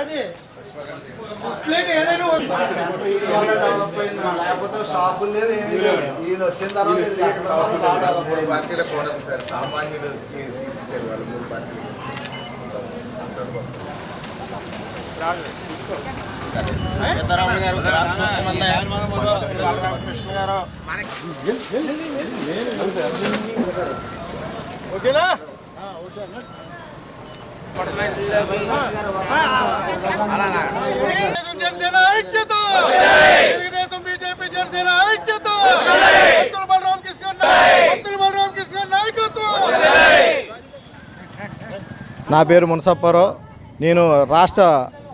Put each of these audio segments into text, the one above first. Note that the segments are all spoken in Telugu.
అది ప్లేట్ ఏదైనా డెవలప్ అయింది మా లేకపోతే షాపులు లేవు ఏమీ లేవు వచ్చిన తర్వాత ఇది ఇక్కడ వరకు బాగా డెవలప్ అయింది. పార్టీల కూడా సార్ సామాన్యుడు సీట్ ఇచ్చారు వాళ్ళు మూడు పార్టీలు సీతారామయ్య గారు రాష్ట్ర ముఖ్యమంత్రి బలరామ కృష్ణ గారు ఓకేనా తెలుగుదేశం జనసేన ఐక్యత తెలుగుదేశం బీజేపీ జనసేన ఐక్యత భక్తుల బలరామ కృష్ణ భక్తుల బలరామ కృష్ణ నాయకత్వం నా పేరు మునసప్పారావు. నేను రాష్ట్ర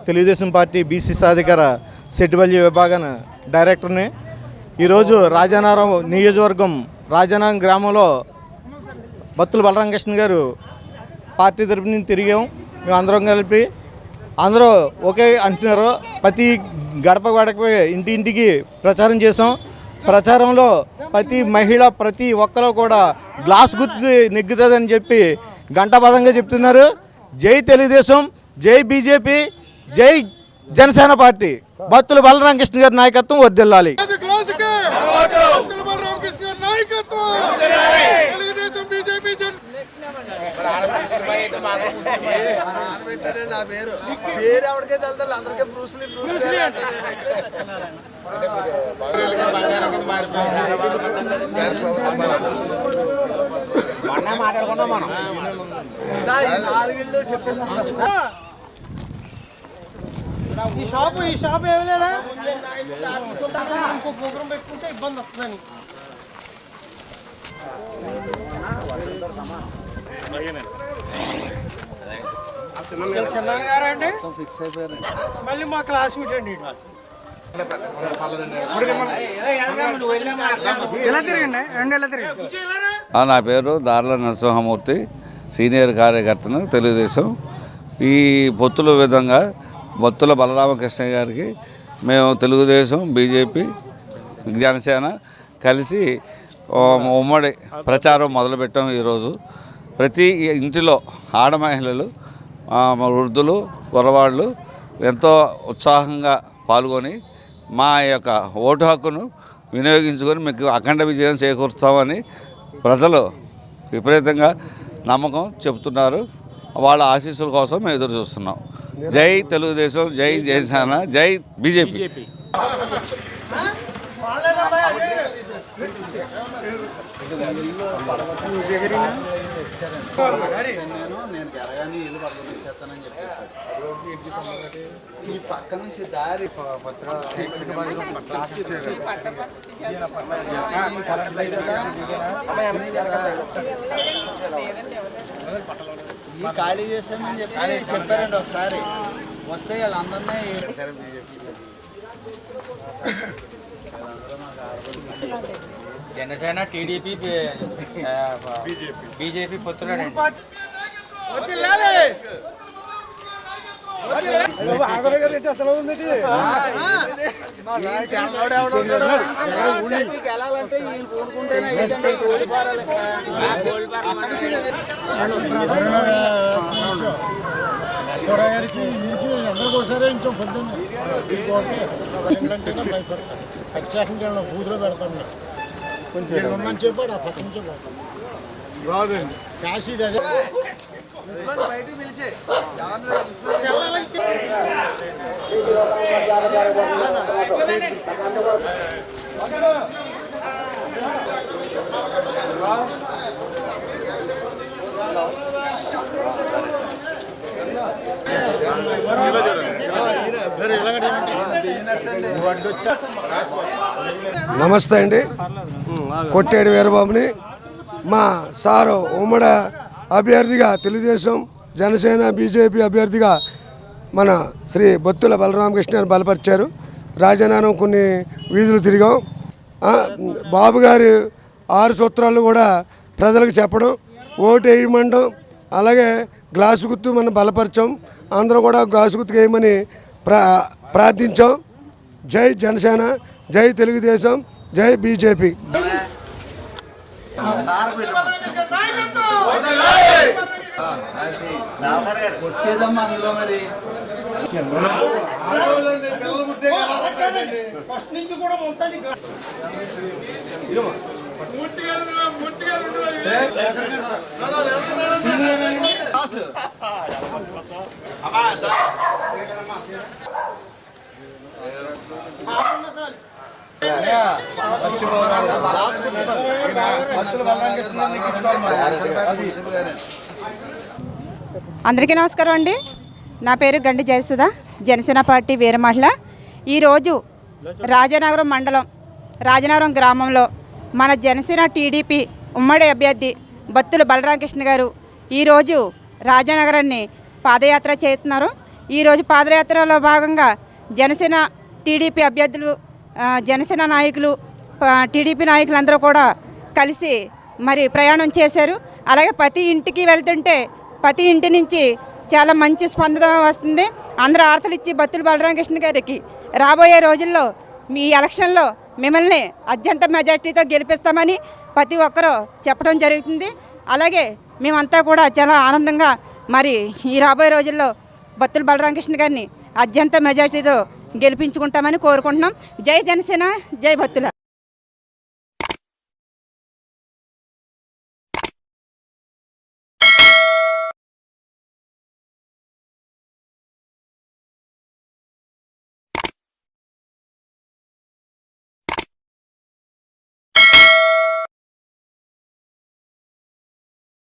తెలుగుదేశం పార్టీ బీసీ సాధికార సెట్టివల్లి విభాగం డైరెక్టర్ని. ఈరోజు రాజానారం నియోజకవర్గం రాజానారం గ్రామంలో బత్తుల బలరామకృష్ణ గారు పార్టీ తరపు నుంచి తిరిగాం. మేము అందరం కలిపి అందరూ ఒకే అంటున్నారు. ప్రతి గడప గడప ఇంటి ఇంటికి ప్రచారం చేసాం. ప్రచారంలో ప్రతి మహిళ ప్రతి ఒక్కరు కూడా గ్లాస్ గుర్తు నెగ్గుతుందని చెప్పి గంటపదంగా చెప్తున్నారు. జై తెలుగుదేశం జై బీజేపీ జై జనసేన పార్టీ. భక్తులు బలరామకృష్ణ గారి నాయకత్వం వర్దిల్లాలి అది క్లాసుకే భక్తుల బలరామ కృష్ణ గారి నాయకత్వం తెలుగుదేశం బీజేపీ జన పెట్టాడే నా పేరు పేరు ఎవరికే తెలుతుంది అందరికీ బ్రూస్లీ బ్రూస్లీ అంటాడు. బంగారం కింద ఈ నాలుగిళ్ళు చెప్పేసి ఈ షాపు ఈ షాప్ ఏమి లేదా ఇంకో ప్రోగ్రామ్ పెట్టుకుంటే ఇబ్బంది వస్తుందని అలాగేనండి చిన్నాన్న గారు. అండి మళ్ళీ మా క్లాస్మేట్ అండి నా పేరు దార్ల నరసింహమూర్తి సీనియర్ కార్యకర్తను తెలుగుదేశం. ఈ పొత్తుల విధంగా బొత్తుల బలరామకృష్ణ గారికి మేము తెలుగుదేశం బీజేపీ జనసేన కలిసి ఉమ్మడి ప్రచారం మొదలుపెట్టాం ఈరోజు. ప్రతి ఇంటిలో ఆడ మహిళలు ఆ, వృద్ధులు కురవాళ్ళు ఎంతో ఉత్సాహంగా పాల్గొని మా యొక్క ఓటు హక్కును వినియోగించుకొని మీకు అఖండ విజయం చేకూరుస్తామని ప్రజలు విపరీతంగా నమ్మకం చెబుతున్నారు. వాళ్ళ ఆశీస్సుల కోసం మేము ఎదురు చూస్తున్నాం. జై తెలుగుదేశం జై జనసేన జై బీజేపీ. నేను నేను గెలగాని ఇల్లు పక్కన ఇచ్చేస్తానని చెప్పేసి. ఈ పక్క నుంచి దారి ఈ ఖాళీ చేసామని చెప్పి చెప్పారండి ఒకసారి. వస్తే వాళ్ళందరినీ జనసేన టీడీపీ బీజేపీ పొత్తులండి వెళ్ళాలంటే. గారికి ఇంటికి అందరికి ఒకసారి ఇంచం పొద్దున్న ప్రత్యేకంగా బూతులో పెడతాను కొంచెం ఉందని చెప్పాడు ఆ పక్క నుంచి రాదండి కాశీది అదే ఇంట్లో బయటికి పిలిచే ఎవరిని ఇంట్లో నమస్తే అండి. కొట్టేడు వీరబాబుని. మా సారు ఉమ్మడి అభ్యర్థిగా తెలుగుదేశం జనసేన బీజేపీ అభ్యర్థిగా మన శ్రీ బొత్తుల బలరామకృష్ణని బలపరిచారు. రాజనానం కొన్ని వీధులు తిరిగాం. బాబు గారు ఆరు సూత్రాలు కూడా ప్రజలకు చెప్పడం ఓటు వేయమండం అలాగే గ్లాసు గుర్తు మనం బలపరచాం. అందరం కూడా గ్లాసు గుర్తుకు వేయమని ప్రా ప్రార్థించాం. జై జనసేన జై తెలుగుదేశం జై బీజేపీ. నాయకత్వం కొట్టేదమ్మా అందులో మరి ఫస్ట్ నుంచి కూడా ముంతాజీ అందరికీ నమస్కారం అండి. నా పేరు గండి జయసుధ జనసేన పార్టీ వీరమహిళ. ఈరోజు రాజనగరం మండలం రాజనగరం గ్రామంలో మన జనసేన టీడీపీ ఉమ్మడి అభ్యర్థి బత్తుల బలరామకృష్ణ గారు ఈరోజు రాజనగరాన్ని పాదయాత్ర చేస్తున్నారు. ఈరోజు పాదయాత్రలో భాగంగా జనసేన టీడీపీ అభ్యర్థులు జనసేన నాయకులు టీడీపీ టీడీపీ నాయకులందరూ కూడా కలిసి మరి ప్రయాణం చేశారు. అలాగే ప్రతి ఇంటికి వెళ్తుంటే ప్రతి ఇంటి నుంచి చాలా మంచి స్పందన వస్తుంది. అందరూ ఆర్తలు ఇచ్చి బత్తులు బలరామకృష్ణ గారికి రాబోయే రోజుల్లో మీ ఎలక్షన్లో మిమ్మల్ని అత్యంత మెజార్టీతో గెలిపిస్తామని ప్రతి ఒక్కరూ చెప్పడం జరుగుతుంది. అలాగే మేమంతా కూడా చాలా ఆనందంగా మరి ఈ రాబోయే రోజుల్లో బత్తుల బలరామకృష్ణ గారిని అత్యంత మెజార్టీతో గెలిపించుకుంటామని కోరుకుంటున్నాం. జై జనసేన జై భక్తుల